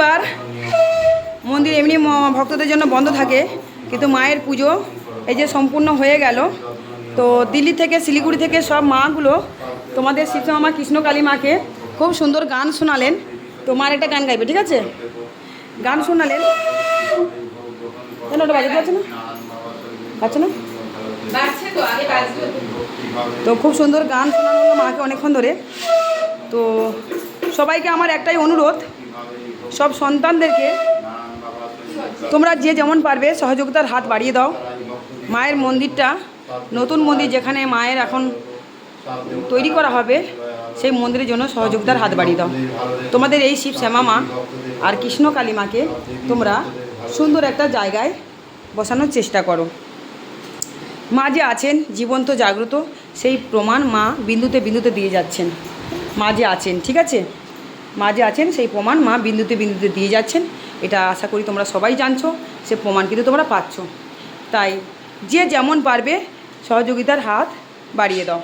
বৃহস্পতিবার মন্দির এমনি ভক্তদের জন্য বন্ধ থাকে কিন্তু মায়ের পুজো এই যে সম্পূর্ণ হয়ে গেল। তো দিল্লি থেকে শিলিগুড়ি থেকে সব মাগুলো তোমাদের শিবসামা কৃষ্ণকালী মাকে খুব সুন্দর গান শোনালেন। তোমার একটা গান গাইবে ঠিক আছে? গান শোনালেন। কেন ওটা বাজাতে পারছে না? পারছে না? তো তো খুব সুন্দর গান শোনানো হলো মাকে অনেকক্ষণ ধরে। তো সবাইকে আমার একটাই অনুরোধ সব সন্তানদেরকে তোমরা যে যেমন পারবে সহযোগিতার হাত বাড়িয়ে দাও। মায়ের মন্দিরটা, নতুন মন্দির যেখানে মায়ের এখন তৈরি করা হবে, সেই মন্দিরের জন্য সহযোগিতার হাত বাড়িয়ে দাও। তোমাদের এই শিব শ্যামা মা আর কৃষ্ণ কালী মাকে তোমরা সুন্দর একটা জায়গায় বসানোর চেষ্টা করো। মা যে আছেন, জীবন্ত, জাগ্রত, সেই প্রমাণ মা বিন্দুতে বিন্দুতে দিয়ে যাচ্ছেন। মা যে আছেন, ঠিক আছে? মা যে আছেন, সেই প্রমাণ মা বিন্দুতে বিন্দুতে দিয়ে যাচ্ছেন। এটা আশা করি তোমরা সবাই জানছো, সে প্রমাণ কিন্তু তোমরা পাচ্ছ। তাই যে যেমন পারবে, সহযোগিতার হাত বাড়িয়ে দাও।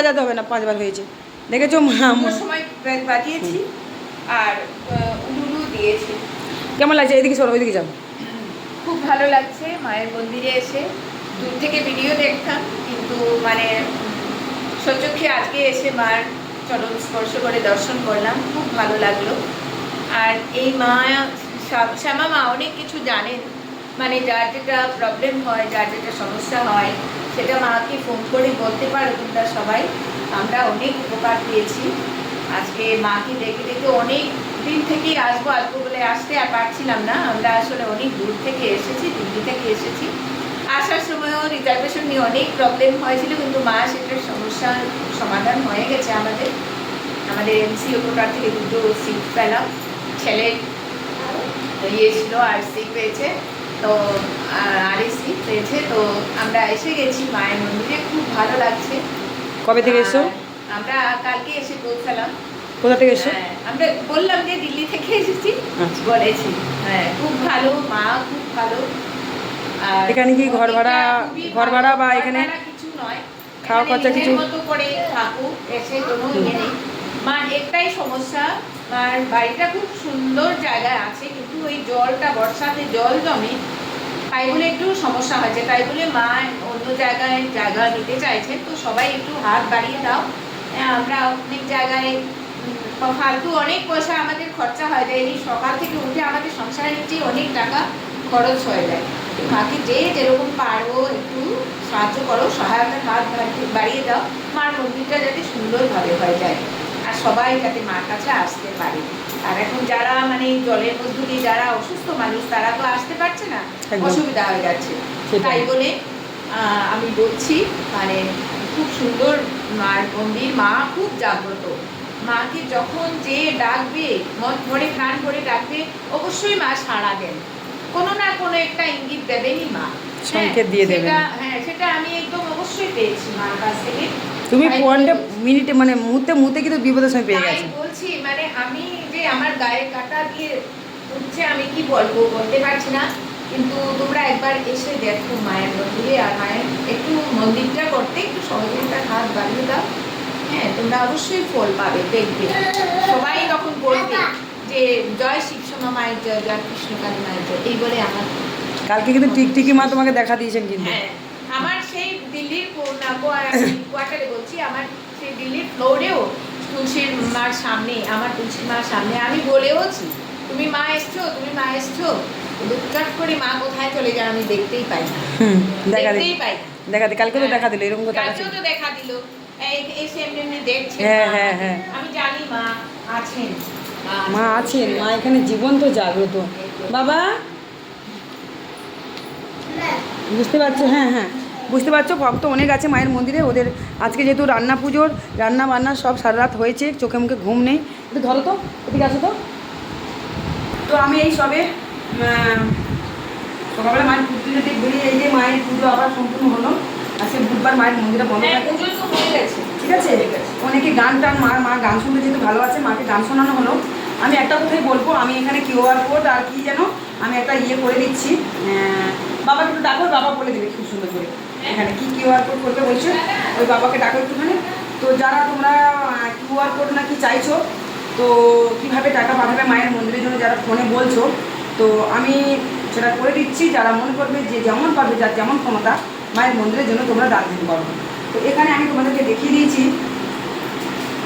বাজাতে হবে না পাঁচবার হয়েছে। দেখেছ সময় বাজিয়েছি আর উলুলু দিয়েছি। কেমন লাগছে? এদিকে সরো ওইদিকে যাও। খুব ভালো লাগছে মায়ের মন্দিরে এসে। দূর থেকে ভিডিও দেখতাম কিন্তু মানে সচক্ষে আজকে এসে মার চরণ স্পর্শ করে দর্শন করলাম খুব ভালো লাগল। আর এই মা শ্যা- শ্যামা মা অনেক কিছু জানেন। মানে যার যেটা প্রবলেম হয় যার যেটা সমস্যা হয় সেটা মাকে ফোন করে বলতে পারো তোমরা সবাই? আমরা অনেক উপকার পেয়েছি। আজকে মাকে দেখে দেখে অনেক দিন থেকেই আসব আসব বলে আসতে আর পারছিলাম না। আমরা আসলে অনেক দূর থেকে এসেছি, দিল্লি থেকে এসেছি। আসার সময়ও রিজার্ভেশন নিয়ে অনেক প্রবলেম হয়েছিল, কিন্তু মা সেটার সমস্যার সমাধান হয়ে গেছে আমাদের। আমাদের এমসিও কোটার থেকে দুটো সিট পেলাম ছেলে ইয়ে ছিল আর সিট পেয়েছে। তো আর এসি পেয়েছে। তো আমরা এসে গেছি মায়ের মন্দিরে। খুব ভালো লাগছে। কবে থেকে আর আমরা কালকে এসে পৌঁছালাম। কোথা থেকে এসছো হ্যাঁ, আমরা বললাম যে দিল্লি থেকে এসেছি। আচ্ছা। বলেছি। হ্যাঁ খুব ভালো মা খুব ভালো। আর এখানে কি ঘর ভাড়া ঘর ভাড়া বা এখানে কিছু নয়। খাওয়া খরচা কিছু? মতো করে থাকুক এসে কোনো ইয়ে নেই। মার একটাই সমস্যা মার বাড়িটা খুব সুন্দর জায়গায় আছে, কিন্তু ওই জলটা, বর্ষাতে জল জমে, তাই বলে একটু সমস্যা হয়েছে। তাই বলে মা অন্য জায়গায় জায়গা নিতে চাইছে, তো সবাই একটু হাত বাড়িয়ে দাও। আমরা অনেক জায়গায় ফালতু অনেক পয়সা আমাদের খরচা হয়ে যায়, এই সকাল থেকে উঠে আমাদের সংসারের নিচেই অনেক টাকা খরচ হয়ে যায়। মাকে যে যেরকম পারব, একটু সাহায্য করো, সহায়তার হাত বাড়িয়ে দাও। মার মন্দিরটা যাতে সুন্দরভাবে হয়ে যায়। আর সবাই যাতে মার কাছে আসতে পারে। আর এখন যারা মানে জলের মধ্য দিয়ে যারা অসুস্থ মানুষ তারা তো আসতে পারছে না অসুবিধা হয়ে যাচ্ছে। তাই বলে আমি বলছি মানে খুব সুন্দর মার মন্দির মা খুব জাগ্রত। মাকে যখন যে ডাকবে মন ভরে প্রাণ ভরে ডাকবে অবশ্যই মা সাড়া দেন। কোনো না কোনো একটা ইঙ্গিত দেবেনই মা। সংকেত দিয়ে হ্যাঁ, দেবেন। সেটা- হ্যাঁ সেটা আমি একদম অবশ্যই পেয়েছি মার কাছ থেকে। তুমি পয়েন্টে মিনিটে মানে মুহূর্তে মুহূর্তে কিন্তু বিপদের সময় পেয়ে গেছে। বলছি মানে আমি যে আমার গায়ে কাটা দিয়ে উঠছে আমি কি বলব বলতে পারছি না। কিন্তু তোমরা একবার এসে দেখো মায়ের মন্দিরে। আর মায়ের একটু মন্দিরটা করতে একটু সহযোগিতার হাত বাড়িয়ে দাও। হ্যাঁ তোমরা অবশ্যই ফল পাবে দেখবে। সবাই তখন বলবে যে জয় শিবসমা মায়ের জয় জয় কৃষ্ণকালী মায়ের জয়। এই বলে আমার কালকে কিন্তু টিকটিকি মা তোমাকে দেখা দিয়েছেন কিন্তু। হ্যাঁ। দিল্লির কোয়ার্টারে বলছি আমার সেই দিল্লির ফ্লোরেও তুলসীর মার সামনে আমার তুলসীর মার সামনে আমি বলেওছি তুমি মা এসছো তুমি মা এসছো। চট করে মা কোথায় চলে যায় আমি দেখতেই পাই না। দেখতেই পাই। দেখা কালকে তো দেখা দিল এরকম কালকেও তো দেখা দিল। এই এসে এমনি এমনি দেখছে হ্যাঁ, মা। হ্যাঁ, হ্যাঁ। আমি জানি মা আছেন। মা আছেন। মা এখানে জীবন্ত জাগ্রত। বাবা? বুঝতে পারছ? হ্যাঁ হ্যাঁ। বুঝতে পারছ? ভক্ত অনেক আছে মায়ের মন্দিরে ওদের আজকে যেহেতু রান্না পুজোর রান্না বান্না সব সারা রাত হয়েছে চোখে মুখে ঘুম নেই। একটু ধরো তো এদিকে আসো তো। তো আমি এই সবে সকালবেলা মায়ের পুজো দিয়ে বেরিয়ে এই যে মায়ের পুজো আবার সম্পূর্ণ হলো। আজকে বুধবার মায়ের মন্দিরে বন্ধ হ্যাঁ থাকে। ঠিক আছে? অনেকে গান টান মা মা গান শুনতে যেহেতু ভালোবাসে মাকে গান শোনানো হলো। আমি একটা কথাই বলব আমি এখানে কিউআর কোড আর কি যেন আমি একটা ইয়ে করে দিচ্ছি বাবাকে একটু ডাকো, বাবা বলে দেবে খুব সুন্দর করে। এখানে কি কিউআর কোড করবে বলছে? ওই বাবাকে ডাকো একটুখানি। তো যারা তোমরা কিউআর কোড নাকি চাইছো, তো কীভাবে টাকা পাঠাবে মায়ের মন্দিরের জন্য যারা ফোনে বলছো, তো আমি সেটা করে দিচ্ছি। যারা মনে করবে যে যেমন পারবে যার যেমন ক্ষমতা, মায়ের মন্দিরের জন্য তোমরা দান দিতে পারবে তো এখানে আমি তোমাদেরকে দেখিয়ে দিয়েছি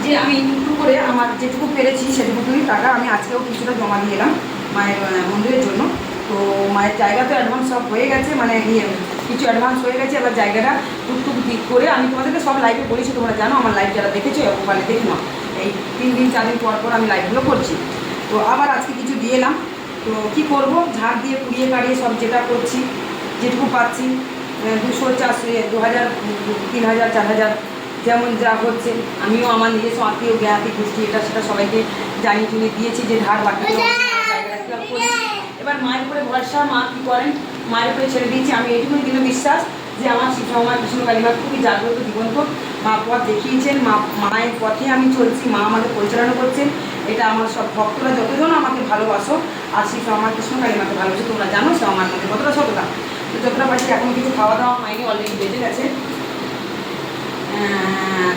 যে আমি একটু করে আমার যেটুকু পেরেছি সেটুকুই টাকা আমি আজকেও কিছুটা জমা দিয়ে এলাম মায়ের মন্দিরের জন্য। তো মায়ের জায়গা তো অ্যাডভান্স সব হয়ে গেছে মানে ইয়ে কিছু অ্যাডভান্স হয়ে গেছে এবার জায়গাটা টুকটুক দিক করে আমি তোমাদেরকে সব লাইভে বলেছি তোমরা জানো আমার লাইভ যারা দেখেছ ওখানে দেখে নাও এই তিন দিন চার দিন পর পর আমি লাইভগুলো করছি তো আবার আজকে কিছু দিয়ে এলাম তো কি করব ঝাড় দিয়ে পুড়িয়ে কাড়িয়ে সব যেটা করছি যেটুকু পাচ্ছি দুশো চারশো দু হাজার তিন হাজার চার হাজার যেমন যা হচ্ছে আমিও আমার নিজস্ব আত্মীয় জ্ঞাতি গোষ্ঠী এটা সেটা সবাইকে জানিয়ে জুনিয়ে দিয়েছি যে ধার বাকি এবার মায়ের উপরে ভরসা, মা কী করেন? মায়ের উপরে ছেড়ে দিয়েছি, আমি এইটুকুই দিল বিশ্বাস যে আমার শিক্ষা কৃষ্ণ কালীমা খুবই জাগ্রত, জীবন্ত। মা পথ দেখিয়েছেন, মা মায়ের পথে আমি চলছি, মা আমাকে পরিচালনা করছেন। এটা আমার সব ভক্তরা যতজন আমাকে ভালোবাসো, আর শিক্ষা আমার কৃষ্ণ কালীমাকে ভালোবাসো, তোমরা জানো, সে আমার মধ্যে কতটা সততা। তো যতটা পারছি এখন কিছু খাওয়া দাওয়া হয়নি অলরেডি বেজে গেছে।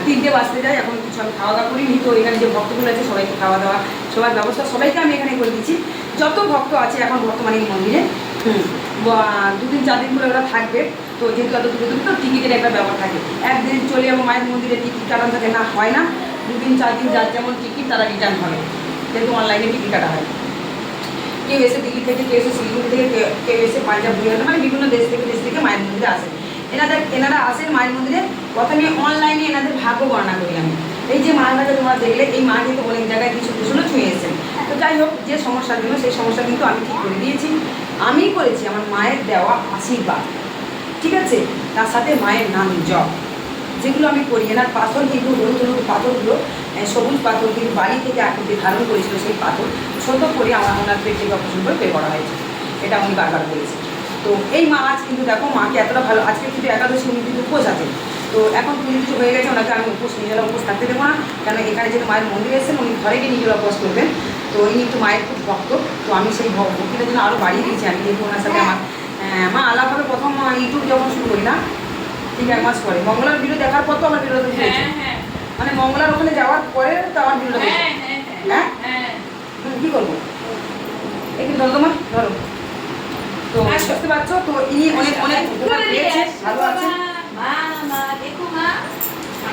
তিনটে বাজতে যায়, এখন কিছু আমি খাওয়া দাওয়া করিনি, তো এখানে যে ভক্তগুলো আছে সবাইকে খাওয়া দাওয়া, সবার ব্যবস্থা সবাইকে আমি এখানে করে দিচ্ছি। যত ভক্ত আছে এখন বর্তমানে এই মন্দিরে দুদিন, চার দিন করে ওরা থাকবে, তো যেহেতু এত দূরে দূরে, তো টিকিটের একটা ব্যাপার থাকে। একদিন চলে যাব মায়ের মন্দিরে, টিকিট কাটানো থাকে, না, হয় না। দুদিন, চার দিন, যার যেমন টিকিট, তারা রিটার্ন হবে যেহেতু অনলাইনে টিকিট কাটা হয়। কেউ এসে দিল্লি থেকে, কেউ এসে শিলিগুড়ি থেকে, কেউ- এসে পাঞ্জাব মানে বিভিন্ন দেশ থেকে দেশ থেকে মায়ের মন্দিরে আসে। এনাদের, এনারা আসেন মায়ের মন্দিরে। প্রথমে অনলাইনে এনাদের ভাগ্য গণনা করি আমি এই যে মায়ের তোমরা দেখলে, এই মা কিন্তু অনেক জায়গায় কিছু কিছু ছুঁয়ে এসেছেন তো যাই হোক, যে সমস্যার জন্য সেই সমস্যা কিন্তু আমি ঠিক করে দিয়েছি। আমি করেছি আমার মায়ের দেওয়া আশীর্বাদ। ঠিক আছে? তার সাথে মায়ের নাম জপ। যেগুলো আমি করি, এনার পাথর কিন্তু হলুদ হলুদ পাথরগুলো সবুজ পাথর কিন্তু বাড়ি থেকে আকৃতি ধারণ করেছিল সেই পাথর, ছোট করে আমার ওনার পেট থেকে অপারেশন করে করা হয়েছে। এটা উনি বারবার বলেছে। তো এই মা আজ কিন্তু দেখো মাকে এতটা ভালো আজকে কিন্তু একাদশী উনি কিন্তু উপোস আছে তো এখন তুমি কিছু হয়ে গেছে ওনাকে আমি উপোস নিজেরা উপোস থাকতে দেবো না। কেন এখানে যেহেতু মায়ের মন্দিরে এসেছেন উনি ঘরে গিয়ে নিজেরা উপোস করবেন। তো ইনি একটু মায়ের খুব ভক্ত। তো আমি সেই ভ- ভক্তিটার জন্য আরও বাড়িয়ে দিয়েছি। আমি যেহেতু ওনার সাথে আমার মা আলাপ হবে প্রথম ইউটিউব যখন শুরু করি না ঠিক এক মাস পরে। মঙ্গলার ভিডিও দেখার পর তো আমার ভিডিও হয়েছে। হ্যাঁ হ্যাঁ। মানে মঙ্গলার ওখানে যাওয়ার পরে তো আমার ভিডিওটা হ্যাঁ হ্যাঁ? হ্যাঁ। কি করব? একটু ধরো তোমার? ধরো। তো বুঝতে পারছ তো ইনি অনেক অনেক উপকার পেয়েছে। ভালো আছে মা মা দেখো মা।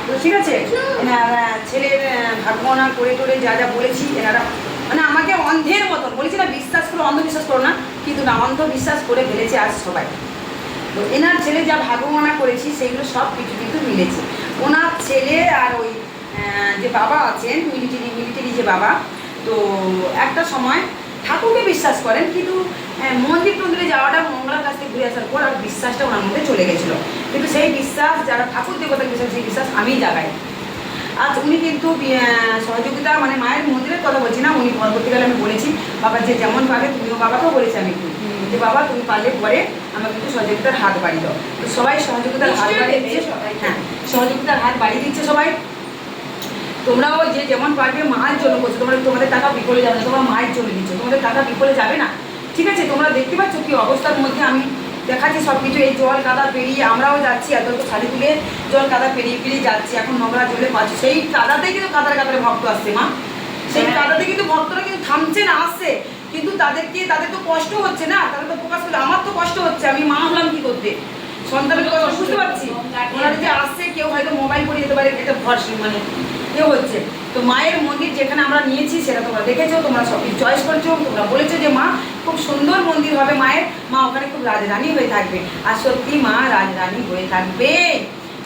তো ঠিক আছে? এনার ছেলের আহ, করে করে যা যা বলেছি এনারা মানে আমাকে অন্ধের মতন বলেছি না বিশ্বাস করো অন্ধবিশ্বাস করো না কিন্তু না অন্ধবিশ্বাস করে ফেলেছে আজ সবাই। তো এনার ছেলে যা ভাগ্যমনা করেছি সেগুলো সব কিছু কিন্তু মিলেছে। ওনার ছেলে আর ওই যে বাবা আছেন মিলিটারি মিলিটারি যে বাবা তো একটা সময় ঠাকুরকে বিশ্বাস করেন কিন্তু আহ, মন্দির টন্দিরে যাওয়াটা মঙ্গলার কাছ থেকে ঘুরে আসার পর আর বিশ্বাসটা ওনার মধ্যে চলে গেছিল। কিন্তু সেই বিশ্বাস যারা ঠাকুর দেবতার বিশ্বাস সেই বিশ্বাস আমিই জাগাই। আজ উনি কিন্তু সহযোগিতা মানে মায়ের মন্দিরের কথা বলছি না উনি পরবর্তীকালে আমি বলেছি বাবা যে যেমন পাবে তুমিও বাবাকেও বলেছি আমি একটু যে বাবা তুমি পারলে পরে আমাকে কিন্তু সহযোগিতার হাত বাড়িয়ে দাও। তো সবাই সহযোগিতার হাত বাড়িয়ে দিচ্ছে। সবাইকে। হ্যাঁ সহযোগিতার হাত বাড়িয়ে দিচ্ছে সবাই। তোমরাও যে যেমন পারবে মায়ের জন্য করছ তোমরা তোমাদের টাকা বিপলে যাবে না তোমরা মায়ের জন্য দিচ্ছ তোমাদের টাকা বিপলে যাবে না। ঠিক আছে তোমরা দেখতে পাচ্ছ কি অবস্থার মধ্যে আমি দেখাচ্ছি সব কিছু এই জল কাদা পেরিয়ে আমরাও যাচ্ছি এত শাড়ি তুলে জল কাদা পেরিয়ে পেরিয়ে যাচ্ছি এখন নোংরা জলে পাচ্ছি। সেই কাদাতেই কিন্তু কাদার কাদারে ভক্ত আসছে মা। সেই হ্যাঁ। কাদাতে কিন্তু ভক্তরা কিন্তু থামছে না আসছে। কিন্তু তাদেরকে তাদের তো কষ্ট হচ্ছে না তাদের তো প্রকাশ করলে আমার তো কষ্ট হচ্ছে আমি মা হলাম কি করতে? সন্তানের কষ্ট বুঝতে পারছি? ওনারা যে আসছে কেউ হয়তো মোবাইল করে যেতে পারে এটা ভরসা মানে। এ হচ্ছে। তো মায়ের মন্দির যেখানে আমরা নিয়েছি, সেটা তোমরা দেখেছ, তোমরা সব কিছু চয়েস করছ, তোমরা বলেছ যে মা, খুব সুন্দর মন্দির হবে মায়ের। মা ওখানে খুব রাজরানী হয়ে থাকবে। আর সত্যি মা রাজরানী হয়ে থাকবে।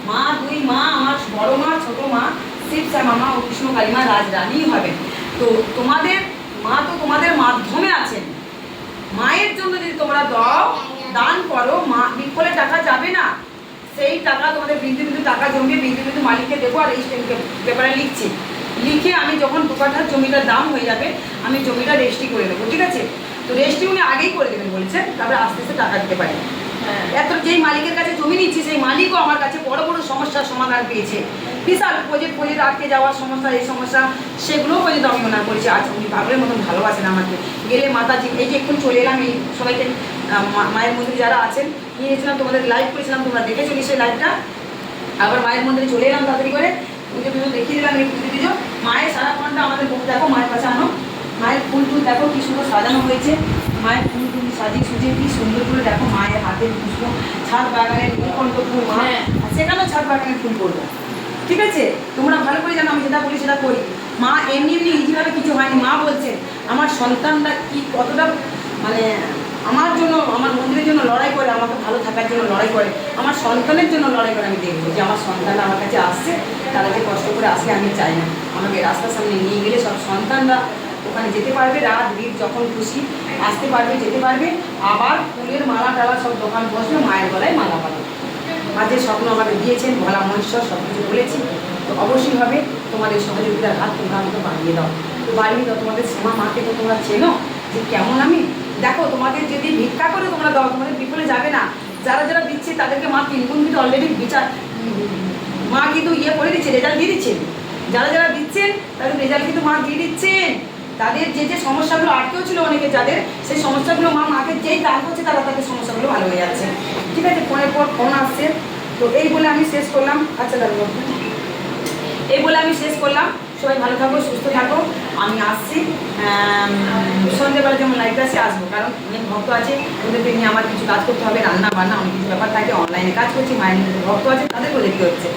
মা দুই মা, আমার বড় মা, ছোট মা, শিব, শ্যামা মা ও কৃষ্ণ কালী মা রাজরানী হবে। তো তোমাদের, মা তো তোমাদের মাধ্যমে আছেন। মায়ের জন্য যদি তোমরা দাও, দান করো, মা বিফলে টাকা যাবে না। সেই টাকা তোমাদের বিন্দু বিন্দু টাকা জমিয়ে বিন্দু বিন্দু মালিককে দেবো আর এই পেপারে লিখছি। লিখে আমি যখন দু কাঠার জমিটার দাম হয়ে যাবে আমি জমিটা রেজিস্ট্রি করে দেবো ঠিক আছে? তো রেজিস্ট্রি উনি আগেই করে দেবেন বলেছেন তারপরে আস্তে আস্তে টাকা দিতে পারি হ্যাঁ। এত যেই মালিকের কাছে জমি নিচ্ছি সেই মালিকও আমার কাছে বড় বড় সমস্যার সমাধান পেয়েছে। বিশাল প্রজেক্ট প্রজেক্ট আটকে যাওয়ার সমস্যা এই সমস্যা সেগুলোও পর্যন্ত আমি ওনার করেছি আজ উনি পাগলের মতন ভালোবাসেন আমাকে। গেলে মাতাজি এই যে একটু চলে এলাম এই সবাইকে মায়ের মন্দিরে যারা আছেন নিয়ে এসেছিলাম তোমাদের লাইভ করেছিলাম তোমরা দেখেছ নিশ্চয়ই লাইভটা আবার মায়ের মন্দিরে চলে এলাম তাড়াতাড়ি করে। পুজো পুজো দেখিয়ে দিলাম এই পুজো পুজো মায়ের সারা ঘণ্টা আমাদের মুখ দেখো মায়ের কাছে আনো। মায়ের ফুল টুল দেখো কি সুন্দর সাজানো হয়েছে। মায়ের ফুল টুল সাজিয়ে সুজিয়ে কি সুন্দর করে দেখো মায়ের হাতের পুষ্প। ছাদ বাগানের নীলকণ্ঠ ফুল মা। হ্যাঁ। সেখানেও ছাদ বাগানের ফুল করব। ঠিক আছে? তোমরা ভালো করে জানো আমি যেটা বলি সেটা করি। মা এমনি এমনি ইজিভাবে কিছু হয়নি। মা বলছেন আমার সন্তানরা কি কতটা মানে আমার জন্য, আমার মন্দিরের জন্য লড়াই করে, আমাকে ভালো থাকার জন্য লড়াই করে, আমার সন্তানের জন্য লড়াই করে আমি দেখব যে আমার সন্তানরা আমার কাছে আসছে, তারা যে কষ্ট করে আসে আমি চাই না। আমাকে রাস্তার সামনে নিয়ে গেলে সব সন্তানরা ওখানে যেতে পারবে, রাত দিন যখন খুশি আসতে পারবে, যেতে পারবে, আবার ফুলের মালা টালা সব দোকান বসবে, মায়ের গলায় মালা পাবে মা যে স্বপ্ন আমাকে দিয়েছেন, ভোলা মহেশ্বর, সব কিছু বলেছি, তো অবশ্যই হবে, তোমাদের সহযোগিতার হাত তোমরা আমাকে বাড়িয়ে দাও। তো বাড়িয়ে দাও, তোমাদের শ্যামা মাকে তো তোমরা চেনো যে কেমন আমি দেখো তোমাদের যদি ভিক্ষা করে তোমরা দাও তোমাদের বিফলে যাবে না, যারা যারা দিচ্ছে তাদেরকে মা তিন গুণ কিন্তু অলরেডি বিচার, মা কিন্তু ইয়ে করে দিচ্ছে রেজাল্ট দিয়ে দিচ্ছেন যারা যারা দিচ্ছেন তাদের রেজাল্ট কিন্তু মা দিয়ে দিচ্ছেন। তাদের যে যে সমস্যাগুলো আটকেও ছিল অনেকে, যাদের সেই সমস্যাগুলো মা মাকে যেই দান করছে, তারা তাদের সমস্যাগুলো ভালো হয়ে যাচ্ছে। ঠিক আছে ফোনের পর ফোন আসছে। তো এই বলে আমি শেষ করলাম। আচ্ছা দাদা, এই বলে আমি শেষ করলাম। সবাই ভালো থাকো, সুস্থ থাকো। আমি আসছি। সন্ধ্যেবেলা যেমন লাইভ ক্লাসে আসব, কারণ অনেক ভক্ত আছে, ওদেরকে নিয়ে আমার কিছু কাজ করতে হবে রান্না বান্না অনেক কিছু ব্যাপার থাকে অনলাইনে কাজ করছি, মায়ের ভক্ত আছে, তাদেরকেও দেখতে হচ্ছে।